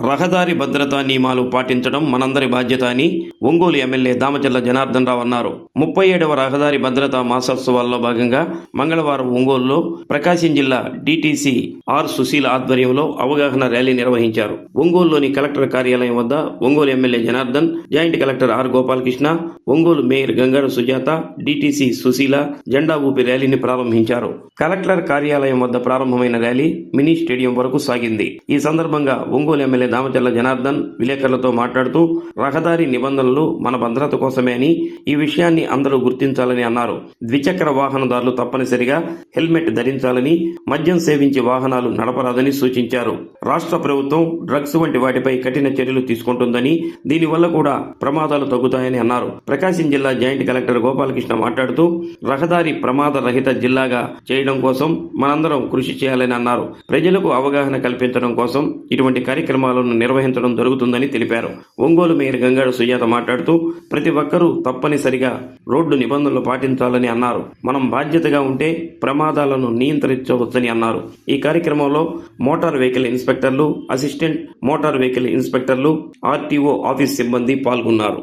రహదారి భద్రతా నియమాలు పాటించడం మనందరి బాధ్యత అని ఒంగోలు ఎమ్మెల్యే దామచల్ల జనార్దన్ రావు అన్నారు. ముప్పై ఏడవ రహదారి భద్రతా మాసోత్సవాల్లో భాగంగా మంగళవారం ఒంగోలులో ప్రకాశం జిల్లా డిటిసి ఆర్ సుశీల ఆధ్వర్యంలో అవగాహన ర్యాలీ నిర్వహించారు. ఒంగోలులోని కలెక్టర్ కార్యాలయం వద్ద Ongole MLA Janardhan joint collector R Gopalakrishna Ongole mayor గంగారు Sujatha DTC Susheela జెండా ఊపి ర్యాలీని ప్రారంభించారు. కలెక్టర్ కార్యాలయం వద్ద ప్రారంభమైన ర్యాలీ మినీ స్టేడియం వరకు సాగింది. ఈ సందర్భంగా ఒంగోలు ఎమ్మెల్యే దామచర్ల జనార్దన్ విలేకరులతో మాట్లాడుతూ రహదారి నిబంధనలు మన భద్రత కోసమే అని ఈ విషయాన్ని అందరూ గుర్తించాలని అన్నారు. ద్విచక్ర వాహనదారులు తప్పనిసరిగా హెల్మెట్ ధరించాలని మద్యం సేవించి వాహనాలు నడపరాదని సూచించారు. రాష్ట్ర ప్రభుత్వం డ్రగ్స్ వంటి వాటిపై కఠిన చర్యలు తీసుకుంటుందని దీనివల్ల కూడా ప్రమాదాలు తగ్గుతాయని అన్నారు. ప్రకాశం జిల్లా జాయింట్ కలెక్టర్ గోపాలకృష్ణ మాట్లాడుతూ రహదారి ప్రమాద రహిత జిల్లాగా చేయడం కోసం మనందరం కృషి చేయాలని అన్నారు. ప్రజలకు అవగాహన కల్పించడం కోసం ఇటువంటి కార్యక్రమాలు కార్యక్రమాలను నిర్వహించడం జరుగుతుందని తెలిపారు. ఒంగోలు మేయర్ గంగాడు సుజాత మాట్లాడుతూ ప్రతి ఒక్కరూ తప్పనిసరిగా రోడ్డు నిబంధనలు పాటించాలని అన్నారు. మనం బాధ్యతగా ఉంటే ప్రమాదాలను నియంత్రించవచ్చని అన్నారు. ఈ కార్యక్రమంలో మోటార్ వెహికల్ ఇన్స్పెక్టర్లు అసిస్టెంట్ మోటార్ వెహికల్ ఇన్స్పెక్టర్లు ఆర్టీఓ ఆఫీస్ సిబ్బంది పాల్గొన్నారు.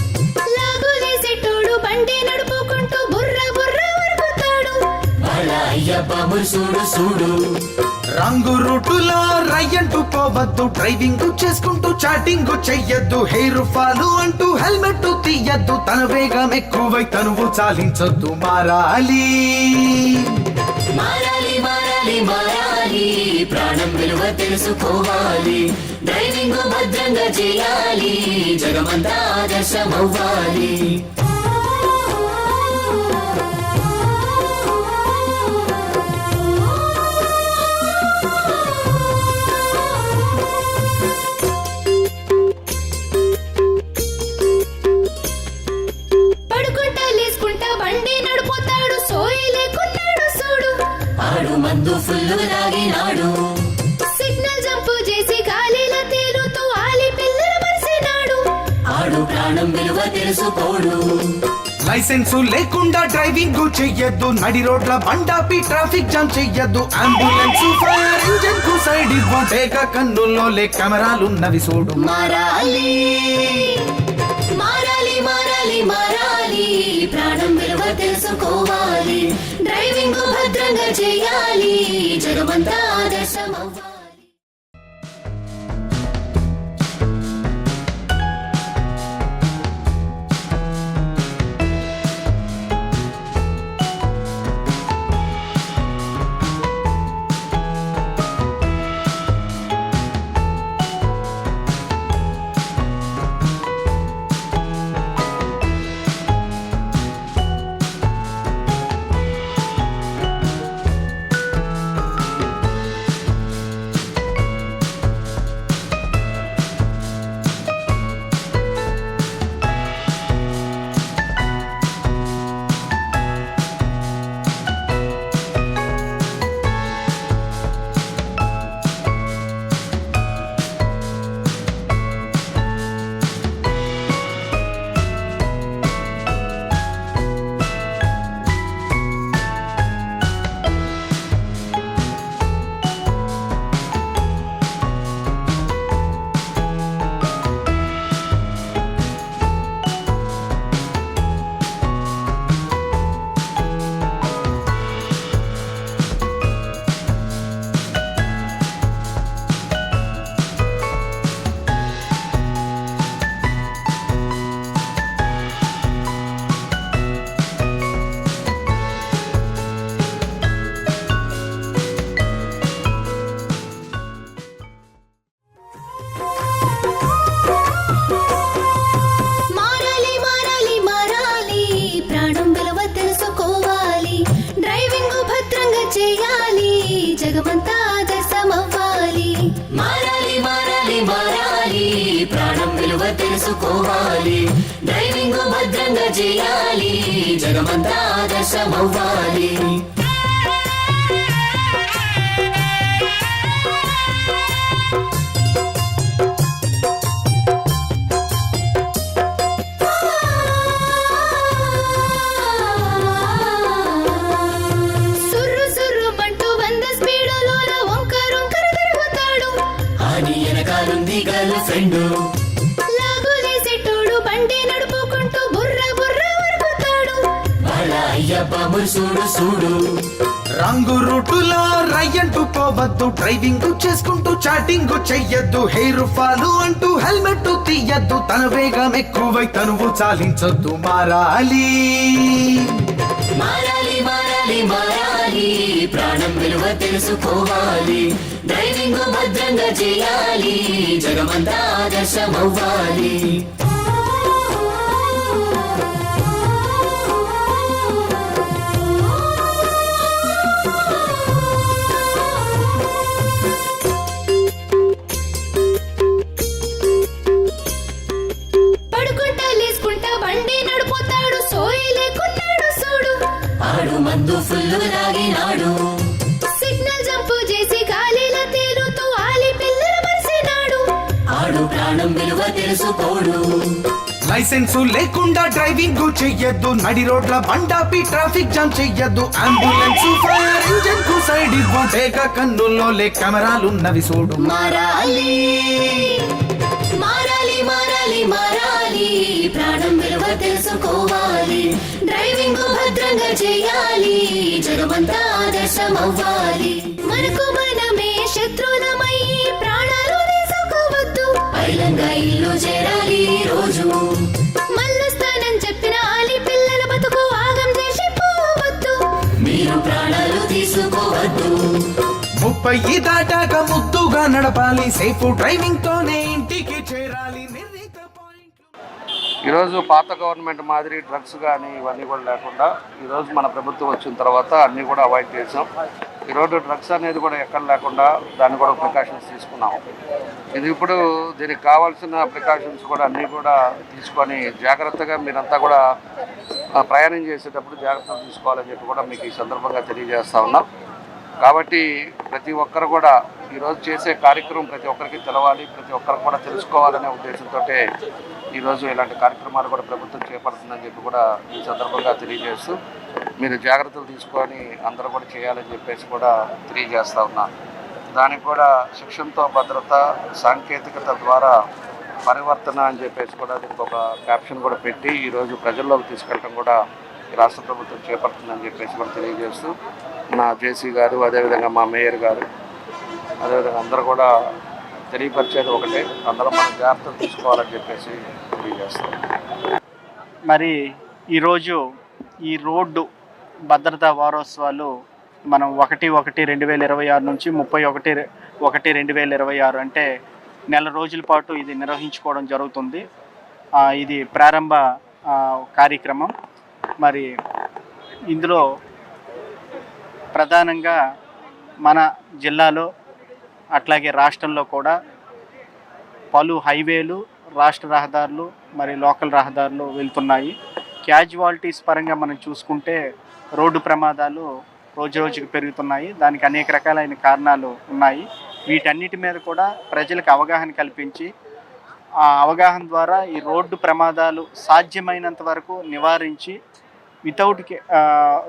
వాళ్ళ అయ్యప్ప మురుసుడు రంగు రూటులో రయ్యంటూ పోవద్దు. డ్రైవింగ్ చేసుకుంటూ చాటింగ్ చెయ్యొద్దు. హెయిర్ ఫాలు అంటూ హెల్మెట్ తీయద్దు. తన వేగం ఎక్కువై తనువు చాలించొద్దు. మారాలి. మారాలి మారాలి మారాలి. ప్రాణం విలువ తెలుసుకోవాలి. డ్రైవింగ్ భద్రంగా చేయాలి. జగమంతా ఆదర్శమవ్వాలి. ఫుల్లు తాగినాడు సిగ్నల్ జంపు చేసి గాలిలో తేలుతూ ఆలి పిల్లలు మరిసినాడు ఆడు ప్రాణం విలువ తెలుసుకోడు. లైసెన్స్ లేకుండా డ్రైవింగ్ చెయ్యొద్దు. నడి రోడ్ల బండాపి ట్రాఫిక్ జామ్ చెయ్యొద్దు. అంబులెన్స్ ఫైర్ ఇంజన్కు సైడ్ ఇవ్వటేక కన్నుల్లో లే కెమెరాలున్నవి చూడు. మారాలి. మారాలి మారాలి మారాలి. ప్రాణం తెలుసుకోవాలి. డ్రైవింగ్ భద్రంగా చేయాలి. జగమంతా ఆదర్శమవ్వాలి ప్రాణం విలువ తెలుసుకోవాలి. డ్రైవింగ్ భద్రంగా చేయాలి. జగమంతా ఆదర్శమవ్వాలి. Girl friend. లాగులేసేటోడు బండి నడుపుకుంటూ బుర్ర బుర్ర ఉరుకుతాడు వాళ్ళ అయ్యప్ప మురుసుడు సూడు. రంగు రూటులో రయ్యంటూ పోవద్దు డ్రైవింగ్ చేసుకుంటూ చాటింగ్ చెయ్యొద్దు. హెయిర్ ఫాలు అంటూ హెల్మెట్ తీయద్దు తన వేగం ఎక్కువై తనువు చాలించొద్దు. మారాలి. మారాలి మారాలి మారాలి. చేయాలి ప్రాణం విలువ తెలుసుకోవాలి డ్రైవింగ్ భద్రంగా చేయాలి జగమంతా ఆదర్శమవ్వాలి. లైసెన్స్ లేకుండా డ్రైవింగ్ చెయ్యొద్దు. నడి రోడ్ల బండాపి ట్రాఫిక్ జామ్ చెయ్యొద్దు. అంబులెన్స్ ఫైర్ ఇంజన్కు సైడ్ ఇవ్వంటే కన్నుల్లో లే కెమెరాలు ఉన్నవి చూడు. మారాలి. మారాలి మారాలి మారాలి. ప్రాణం విలువ తెలుసుకోవాలి. డ్రైవింగ్ భద్రంగా చేయాలి. జగమంతా ఆదర్శం అవ్వాలి మనకు మనమే శత్రులమై ప్రాణం తీసుకోవద్దు పైలంగా ఇల్లు చేరాలి ఈ రోజు మల్లొస్తానని చెప్పిన ఆలి పిల్లల బతుకు ఆగం చేసి పోవద్దు. మీరు ప్రాణాలు తీసుకోవద్దు. ముప్పై దాటాక ముద్దుగా నడపాలి సేఫ్ డ్రైవింగ్ తోనే ఈరోజు పాత గవర్నమెంట్ మాదిరి డ్రగ్స్ కానీ ఇవన్నీ కూడా లేకుండా ఈరోజు మన ప్రభుత్వం వచ్చిన తర్వాత అన్నీ కూడా అవాయిడ్ చేసాం ఈరోజు డ్రగ్స్ అనేది కూడా ఎక్కడ లేకుండా దాన్ని కూడా ప్రికాషన్స్ తీసుకున్నాం ఇది ఇప్పుడు దీనికి కావాల్సిన ప్రికాషన్స్ కూడా అన్నీ కూడా తీసుకొని జాగ్రత్తగా మీరంతా కూడా ప్రయాణం చేసేటప్పుడు జాగ్రత్తలు తీసుకోవాలని చెప్పి కూడా మీకు ఈ సందర్భంగా తెలియజేస్తా ఉన్నాం. కాబట్టి ప్రతి ఒక్కరు కూడా ఈరోజు చేసే కార్యక్రమం ప్రతి ఒక్కరికి తెలవాలి ప్రతి ఒక్కరు కూడా తెలుసుకోవాలనే ఉద్దేశంతో ఈరోజు ఇలాంటి కార్యక్రమాలు కూడా ప్రభుత్వం చేపడుతుందని చెప్పి కూడా ఈ సందర్భంగా తెలియజేస్తూ మీరు జాగ్రత్తలు తీసుకొని అందరూ కూడా చేయాలని చెప్పేసి కూడా తెలియజేస్తూ ఉన్నాను దానికి కూడా శిక్షణతో భద్రత సాంకేతికత ద్వారా పరివర్తన అని చెప్పేసి కూడా దీనికి ఒక క్యాప్షన్ కూడా పెట్టి ఈరోజు ప్రజల్లోకి తీసుకెళ్ళడం కూడా ఈ రాష్ట్ర ప్రభుత్వం చేపడుతుందని చెప్పేసి కూడా తెలియజేస్తూ నా జేసీ గారు అదేవిధంగా మా మేయర్ గారు అదేవిధంగా అందరూ కూడా తెలియపరిచేది ఒకటే అందులో మనం జాగ్రత్తలు తీసుకోవాలని చెప్పేసి తెలియజేస్తాం మరి ఈరోజు ఈ రోడ్డు భద్రతా వారోత్సవాలు మనం ఒకటి ఒకటి రెండు వేల ఇరవై ఆరు నుంచి ముప్పై ఒకటి ఒకటి రెండు వేల ఇరవై ఆరు అంటే నెల రోజుల పాటు ఇది నిర్వహించుకోవడం జరుగుతుంది. ఇది ప్రారంభ కార్యక్రమం. మరి ఇందులో ప్రధానంగా మన జిల్లాలో అట్లాగే రాష్ట్రంలో కూడా పలు హైవేలు రాష్ట్ర రహదారులు మరి లోకల్ రహదారులు వెళ్తున్నాయి. క్యాజువాలిటీస్ పరంగా మనం చూసుకుంటే రోడ్డు ప్రమాదాలు రోజు రోజుకి పెరుగుతున్నాయి. దానికి అనేక రకాలైన కారణాలు ఉన్నాయి. వీటన్నిటి మీద కూడా ప్రజలకు అవగాహన కల్పించి ఆ అవగాహన ద్వారా ఈ రోడ్డు ప్రమాదాలు సాధ్యమైనంత వరకు నివారించి వితౌట్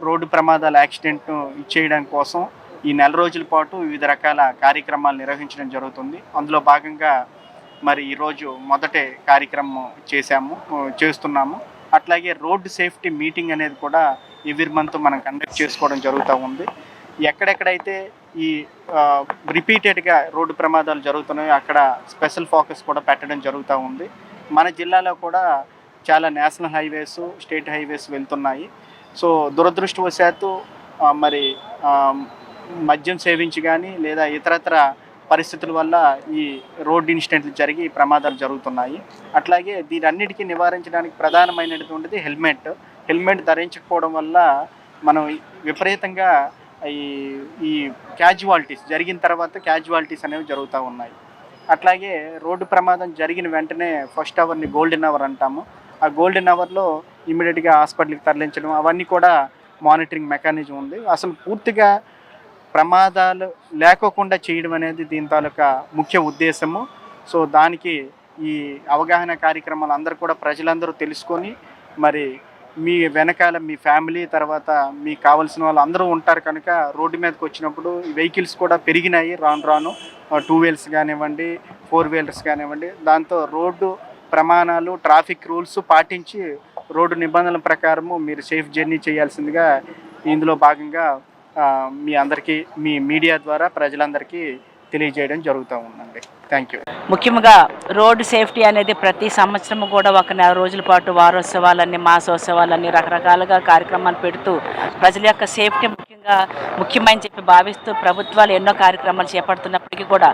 రోడ్డు ప్రమాదాల యాక్సిడెంట్ను ఇచ్చేయడం కోసం ఈ నెల రోజుల పాటు వివిధ రకాల కార్యక్రమాలు నిర్వహించడం జరుగుతుంది. అందులో భాగంగా మరి ఈరోజు మొదటే కార్యక్రమం చేశాము చేస్తున్నాము. అట్లాగే రోడ్డు సేఫ్టీ మీటింగ్ అనేది కూడా ఎవ్రీ మంత్ మనం కండక్ట్ చేసుకోవడం జరుగుతూ ఉంది. ఎక్కడెక్కడైతే ఈ రిపీటెడ్గా రోడ్డు ప్రమాదాలు జరుగుతున్నాయో అక్కడ స్పెషల్ ఫోకస్ కూడా పెట్టడం జరుగుతూ ఉంది. మన జిల్లాలో కూడా చాలా నేషనల్ హైవేస్ స్టేట్ హైవేస్ వెళ్తున్నాయి. సో దురదృష్టవశాత్తు మరి మద్యం సేవించి కానీ లేదా ఇతరత్ర పరిస్థితుల వల్ల ఈ రోడ్ ఇన్సిడెంట్లు జరిగి ప్రమాదాలు జరుగుతున్నాయి. అట్లాగే దీనన్నిటికీ నివారించడానికి ప్రధానమైనటువంటిది హెల్మెట్. హెల్మెట్ ధరించకపోవడం వల్ల మనం విపరీతంగా ఈ ఈ క్యాజువాలిటీస్ జరిగిన తర్వాత క్యాజువాలిటీస్ అనేవి జరుగుతూ ఉన్నాయి. అట్లాగే రోడ్డు ప్రమాదం జరిగిన వెంటనే ఫస్ట్ అవర్ని గోల్డెన్ అవర్ అంటాము. ఆ గోల్డెన్ అవర్లో ఇమీడియట్గా హాస్పిటల్కి తరలించడం అవన్నీ కూడా మానిటరింగ్ మెకానిజం ఉంది. అసలు పూర్తిగా ప్రమాదాలు లేకోకుండా చేయడం అనేది దీని తాలూకా ముఖ్య ఉద్దేశము. సో దానికి ఈ అవగాహన కార్యక్రమాలు అందరూ కూడా ప్రజలందరూ తెలుసుకొని మరి మీ వెనకాల మీ ఫ్యామిలీ తర్వాత మీకు కావాల్సిన వాళ్ళు అందరూ ఉంటారు కనుక రోడ్డు మీదకి వచ్చినప్పుడు వెహికల్స్ కూడా పెరిగినాయి రాను రాను. టూ వీలర్స్ కానివ్వండి ఫోర్ వీలర్స్ కానివ్వండి. దాంతో రోడ్డు ప్రమాణాలు ట్రాఫిక్ రూల్స్ పాటించి రోడ్డు నిబంధనల ప్రకారము మీరు సేఫ్ జర్నీ చేయాల్సిందిగా ఇందులో భాగంగా మీ అందరికీ మీ మీడియా ద్వారా ప్రజలందరికీ తెలియజేయడం జరుగుతూ ఉందండి. థ్యాంక్ యూ ముఖ్యంగా రోడ్డు సేఫ్టీ అనేది ప్రతి సంవత్సరం కూడా ఒక నెల రోజుల పాటు వారోత్సవాలన్నీ మాసోత్సవాలన్నీ రకరకాలుగా కార్యక్రమాలు పెడుతూ ప్రజల యొక్క సేఫ్టీ ముఖ్యంగా ముఖ్యమని చెప్పి భావిస్తూ ప్రభుత్వాలు ఎన్నో కార్యక్రమాలు చేపడుతున్నప్పటికీ కూడా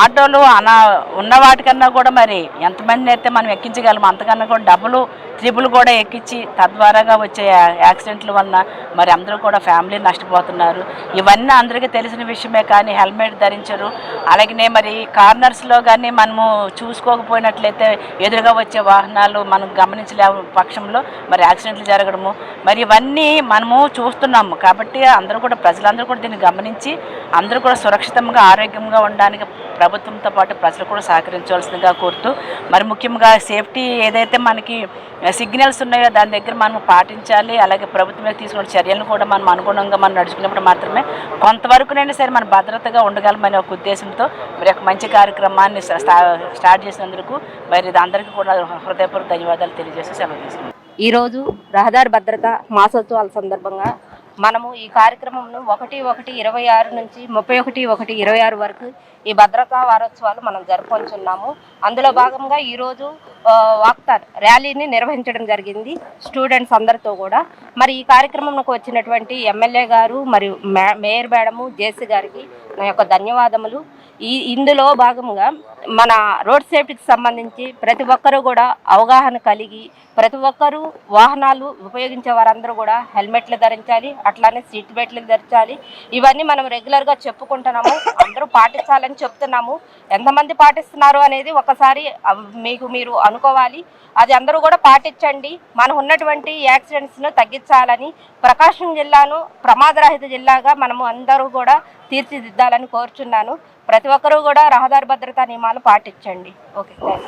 ఆటోలు అనా ఉన్న వాటికన్నా కూడా మరి ఎంతమంది అయితే మనం ఎక్కించగలము అంతకన్నా కూడా డబ్బులు త్రిబుల్ కూడా ఎక్కించి తద్వారాగా వచ్చే యాక్సిడెంట్ల వలన మరి అందరూ కూడా ఫ్యామిలీ నష్టపోతున్నారు. ఇవన్నీ అందరికీ తెలిసిన విషయమే కానీ హెల్మెట్ ధరించరు. అలాగనే మరి కార్నర్స్లో కానీ మనము చూసుకోకపోయినట్లయితే ఎదురుగా వచ్చే వాహనాలు మనం గమనించలే పక్షంలో మరి యాక్సిడెంట్లు జరగడము. మరి ఇవన్నీ మనము చూస్తున్నాము కాబట్టి అందరూ కూడా ప్రజలందరూ కూడా దీన్ని గమనించి అందరూ కూడా సురక్షితంగా ఆరోగ్యంగా ఉండడానికి ప్రభుత్వంతో పాటు ప్రజలు కూడా సహకరించవలసిందిగా కోరుతూ మరి ముఖ్యంగా సేఫ్టీ ఏదైతే మనకి సిగ్నల్స్ ఉన్నాయో దాని దగ్గర మనం పాటించాలి అలాగే ప్రభుత్వం మీద తీసుకున్న చర్యలను కూడా మనం అనుగుణంగా మనం నడుచుకున్నప్పుడు మాత్రమే కొంతవరకునైనా సరే మనం భద్రతగా ఉండగలమనే ఒక ఉద్దేశంతో మరి ఒక మంచి కార్యక్రమాన్ని స్టార్ట్ చేసినందుకు మరి ఇది అందరికీ కూడా హృదయపూర్వక ధన్యవాదాలు తెలియజేస్తూ సెలవు తీసుకున్నాం ఈరోజు రహదారి భద్రత మాసోత్సవాల సందర్భంగా మనము ఈ కార్యక్రమంను ఒకటి ఒకటి ఇరవై ఆరు నుంచి ముప్పై ఒకటి ఒకటి ఇరవై ఆరు వరకు ఈ భద్రతా వారోత్సవాలు మనం జరుపుకుంటున్నాము. అందులో భాగంగా ఈరోజు వాక్తార్ వాక్తాన్ ర్యాలీని నిర్వహించడం జరిగింది స్టూడెంట్స్ అందరితో కూడా. మరి ఈ కార్యక్రమంకు వచ్చినటువంటి ఎమ్మెల్యే గారు మరియు మే- మేయర్ మేడము జేసీ గారికి నా యొక్క ధన్యవాదములు. ఈ ఇందులో భాగంగా మన రోడ్ సేఫ్టీకి సంబంధించి ప్రతి ఒక్కరూ కూడా అవగాహన కలిగి ప్రతి ఒక్కరూ వాహనాలు ఉపయోగించే వారందరూ కూడా హెల్మెట్లు ధరించాలి అట్లానే సీట్ బెల్ట్లు ధరించాలి. ఇవన్నీ మనం రెగ్యులర్గా చెప్పుకుంటున్నాము అందరూ పాటించాలని చెప్తున్నాము. ఎంతమంది పాటిస్తున్నారు అనేది ఒకసారి మీకు మీరు అనుకోవాలి. అది అందరూ కూడా పాటించండి. మనం ఉన్నటువంటి యాక్సిడెంట్స్ను తగ్గించాలని ప్రకాశం జిల్లాను ప్రమాదరహిత జిల్లాగా మనము అందరూ కూడా తీర్చిదిద్దాలని కోరుచున్నాను. ప్రతి ఒక్కరూ కూడా రహదారి భద్రతా నియమాలు పాటించండి. ఓకే